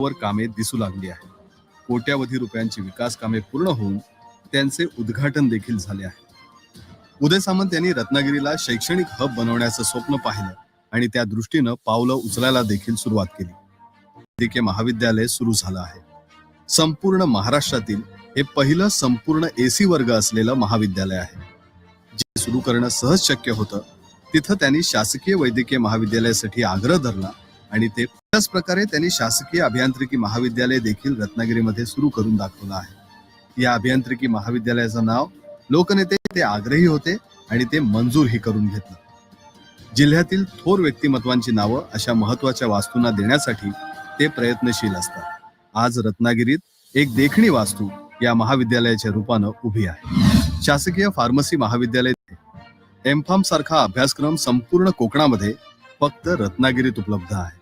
वर कामे दिसू लागली आहेत. कोट्यावधी रुपयांची विकास कामे पूर्ण होऊन त्यांचे उद्घाटन देखील झाले आहे. उदय सामंत यांनी रत्नागिरीला शैक्षणिक हब बनवण्याचं स्वप्न पाहिलं आणि त्या दृष्टीनं पावलं उचलायला देखील सुरुवात केली. वैद्यकीय महाविद्यालय सुरू झालं आहे. संपूर्ण महाराष्ट्रातील हे पहिलं संपूर्ण एसी वर्ग असलेलं महाविद्यालय आहे. जे सुरू करणं सहज शक्य होतं तिथं त्यांनी शासकीय वैद्यकीय महाविद्यालयासाठी आग्रह धरला आणि ते त्याच प्रकारे त्यांनी शासकीय अभियांत्रिकी महाविद्यालय देखील रत्नागिरीमध्ये सुरू करून दाखवलं आहे. या अभियांत्रिकी महाविद्यालयाचं नाव लोकनेते ते आग्रही होते आणि ते मंजूरही करून घेतलं. जिल्ह्यातील थोर व्यक्तिमत्वांची नावं अशा महत्त्वाच्या वास्तूंना देण्यासाठी ते प्रयत्नशील असतात. आज रत्नागिरीत एक देखणी वास्तू या महाविद्यालयाच्या रूपानं उभी आहे. शासकीय फार्मसी महाविद्यालय एमफार्म सारखा अभ्यासक्रम संपूर्ण कोकणामध्ये फक्त रत्नागिरीत उपलब्ध आहे.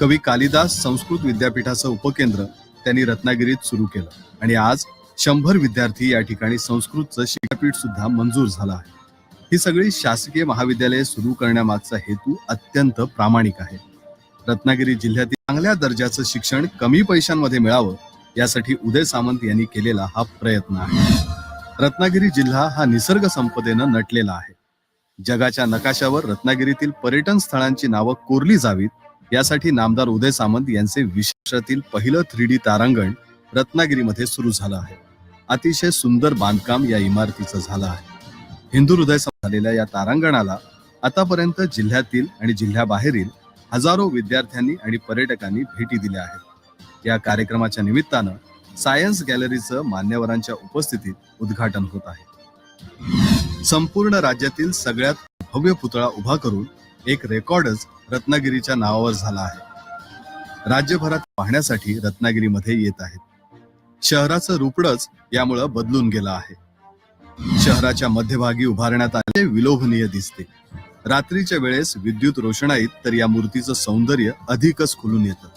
कवी कालिदास संस्कृत विद्यापीठाचं उपकेंद्र त्यांनी रत्नागिरीत सुरू केलं. आणि आज शंभर विद्यार्थी या ठिकाणी संस्कृतचं शिक्षापीठ सुद्धा मंजूर झालं आहे. ही सगळी शासकीय महाविद्यालये सुरू करण्यामागचा हेतू अत्यंत प्रामाणिक आहे. रत्नागिरी जिल्ह्यातील चांगल्या दर्जाचं शिक्षण कमी पैशांमध्ये मिळावं यासाठी उदय सामंत यांनी केलेला हा प्रयत्न आहे. रत्नागिरी जिल्हा हा निसर्ग संपदेनं नटलेला आहे. जगाच्या नकाशावर रत्नागिरीतील पर्यटन स्थळांची नावं कोरली जावीत यासाठी नामदार उदय सामंत यांचे विश्वातील पहिलं थ्री डी तारांगण रत्नागिरीमध्ये सुरू झालं आहे. अतिशय सुंदर बांधकाम या इमारतीचं झालं आहे. हिंदू हृदय झालेल्या या तारांगणाला आतापर्यंत जिल्ह्यातील आणि जिल्ह्याबाहेरील हजारो विद्यार्थ्यांनी आणि पर्यटकांनी भेटी दिल्या आहेत. या कार्यक्रमाच्या निमित्तानं सायन्स गॅलरीचं मान्यवरांच्या उपस्थितीत उद्घाटन होत आहे. संपूर्ण राज्यातील सगळ्यात भव्य पुतळा उभा करून एक रेकॉर्डच रत्नागिरीच्या नावावर झाला आहे. राज्यभरात पाहण्यासाठी रत्नागिरीमध्ये येत आहेत. शहराचं रूपडच यामुळं बदलून गेलं आहे. शहराच्या मध्यभागी उभारण्यात आले विलोभनीय दिसते. रात्रीच्या वेळेस विद्युत रोषणाईत तर या मूर्तीचं सौंदर्य अधिकच खुलून येतं.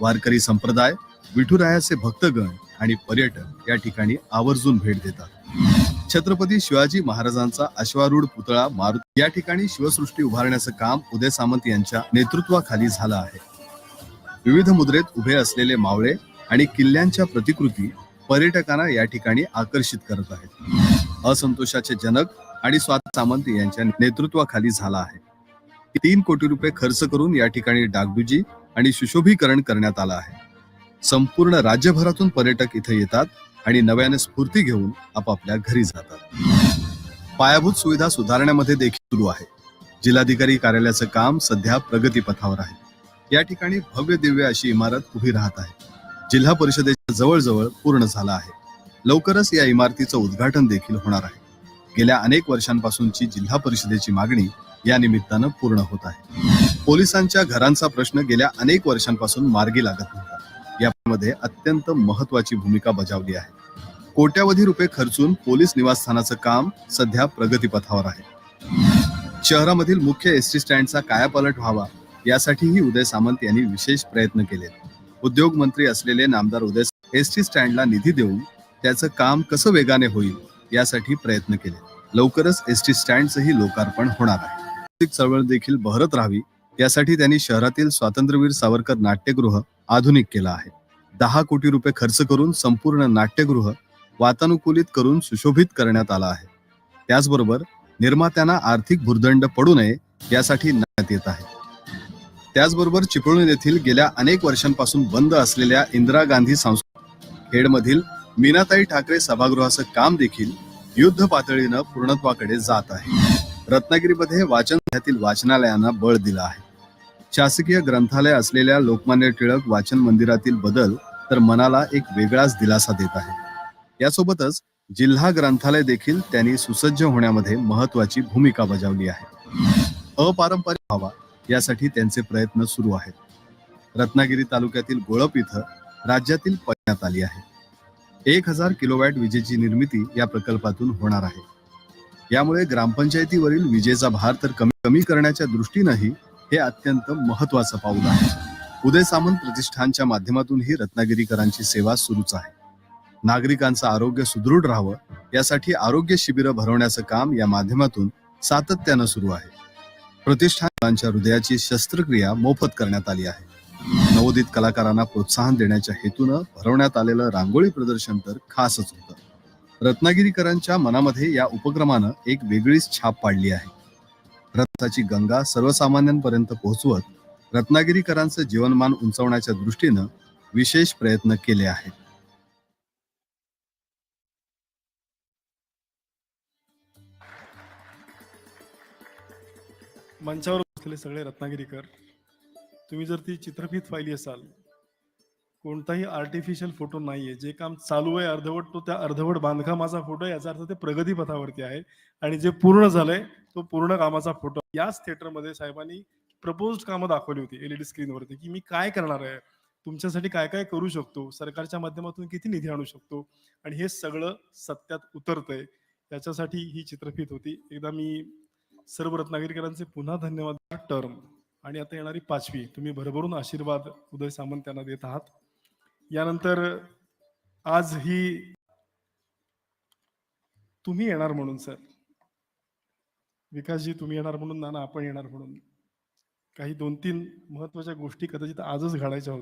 वारकरी संप्रदाय विठुरायाचे भक्तगण आणि पर्यटक या ठिकाणी आवर्जून भेट देतात. छत्रपती शिवाजी महाराजांचा अश्वारूढ पुतळा मारुती या ठिकाणी शिवसृष्टी उभारण्याचं काम उदय सामंत यांच्या नेतृत्वाखाली झालं आहे. विविध मुद्रेत उभे असलेले मावळे आणि किल्ल्यांच्या प्रतिकृती पर्यटकांना या ठिकाणी आकर्षित करत आहेत. असंतोषाचे जनक आणि स्वात सामंत यांच्या नेतृत्वाखाली झाला आहे. तीन कोटी रुपये खर्च करून या ठिकाणी डागडुजी आणि सुशोभीकरण करण्यात आलं आहे. संपूर्ण राज्यभरातून पर्यटक इथे येतात आणि नव्याने स्फूर्ती घेऊन आपापल्या घरी जातात. पायाभूत सुविधा सुधारण्यामध्ये देखील सुरू आहे. जिल्हाधिकारी कार्यालयाचं काम सध्या प्रगतीपथावर आहे. या ठिकाणी भव्य दिव्य अशी इमारत उभी राहत आहे. जिल्हा परिषदेच्या जवळजवळ पूर्ण झाला आहे. लवकरच या इमारतीचं उद्घाटन देखील होणार आहे. गेल्या अनेक वर्षांपासूनची जिल्हा परिषदेची मागणी या निमित्तानं पूर्ण होत आहे. पोलिसांच्या घरांचा प्रश्न गेल्या अनेक वर्षांपासून मार्गी लागत नाही. यामध्ये अत्यंत महत्वाची भूमिका बजावली आहे. कोट्यावधी रुपये खर्चून पोलीस निवासस्थानाचं काम सध्या प्रगतीपथावर आहे. शहरामधील मुख्य एस टी स्टँडचा कायापालट व्हावा यासाठीही उदय सामंत यांनी विशेष प्रयत्न केले. उद्योग मंत्री असलेले नामदार उदय एस टी स्टँडला निधी देऊन त्याचं काम कसं वेगाने होईल यासाठी प्रयत्न केले. लवकरच एस टी स्टँडचंही लोकार्पण होणार आहे. चळवळ देखील बहरत राहावी यासाठी त्यांनी शहरातील स्वातंत्र्यवीर सावरकर नाट्यगृह आधुनिक केला आहे. दहा कोटी रुपये खर्च करून संपूर्ण नाट्यगृह वातानुकूलित करून सुशोभित करण्यात आला आहे. त्याचबरोबर निर्मात्यांना आर्थिक भुर्दंड पडू नये यासाठी येत आहे. त्याचबरोबर चिपळूण येथील गेल्या अनेक वर्षांपासून बंद असलेल्या इंदिरा गांधी सांस्कृतिक खेडमधील मीनाताई ठाकरे सभागृहाचं काम देखील युद्ध पातळीनं पूर्णत्वाकडे जात आहे. रत्नागिरीमध्ये वाचन वाचनालयांना बळ दिलं आहे. शासकीय ग्रंथालय असलेल्या लोकमान्य टिळक वाचन मंदिरातील बदल तर मनाला एक वेगळाच दिलासा देत आहे. यासोबतच जिल्हा ग्रंथालय देखील त्यांनी सुसज्ज होण्यामध्ये महत्वाची भूमिका बजावली आहे. अपारंपरिक व्हावा यासाठी त्यांचे प्रयत्न सुरू आहेत. रत्नागिरी तालुक्यातील गोळप इथं राज्यातील पडण्यात आली आहे. एक हजार किलोवॅट विजेची निर्मिती या प्रकल्पातून होणार आहे. यामुळे ग्रामपंचायतीवरील विजेचा भार तर कमी कमी करण्याच्या दृष्टीनंही हे अत्यंत महत्वाचं पाऊल आहे. उदय सामंत प्रतिष्ठानच्या माध्यमातूनही रत्नागिरीकरांची सेवा सुरूच आहे. नागरिकांचं आरोग्य सुदृढ राहावं यासाठी आरोग्य शिबिरं भरवण्याचं काम या माध्यमातून सातत्यानं सुरू आहे. प्रतिष्ठानांच्या हृदयाची शस्त्रक्रिया मोफत करण्यात आली आहे. नवोदित नवोदित कलाकारांना प्रोत्साहन देण्याच्या हेतूनं भरवण्यात आलेलं रांगोळी प्रदर्शन तर खासच होतं. रत्नागिरीकरांच्या मनामध्ये या उपक्रमानं एक वेगळीच छाप पाडली आहे. रथाची गंगा सर्वसामान्यांपर्यंत पोहोचवत रत्नागिरीकरांचं जीवनमान उंचावण्याच्या दृष्टीनं विशेष प्रयत्न केले आहेत. मंचावर बसलेले सगळे रत्नागिरीकर तुम्ही जर ती चित्रफित पाहिली असाल कोणताही आर्टिफिशियल फोटो नाहीये. जे काम चालू आहे अर्धवट तो त्या अर्धवट बांधकामाचा फोटो आहे. याचा अर्थ ते प्रगतीपथावरती आहे. आणि जे पूर्ण झालंय तो पूर्ण कामाचा फोटो याच थिएटरमध्ये साहेबांनी प्रपोज कामं दाखवली होती एलईडी स्क्रीनवरती की मी काय करणार आहे? तुमच्यासाठी काय काय करू शकतो? सरकारच्या माध्यमातून किती निधी आणू शकतो? आणि हे सगळं सत्यात उतरतंय. त्याच्यासाठी ही चित्रफित होती. एकदा मी सर्व रत्नागिरीकरांचे पुन्हा धन्यवाद टर्म आणि आता येणारी पाचवी. तुम्ही भरभरून आशीर्वाद उदय सामंत यांना देत आहात. यानंतर आज ही तुम्ही येणार म्हणून सर. विकासजी तुम्ही येणार म्हणून नाना आपण येणार म्हणून. काही दोन तीन महत्त्वाच्या गोष्टी कदाचित आजच घडायच्या होत्या.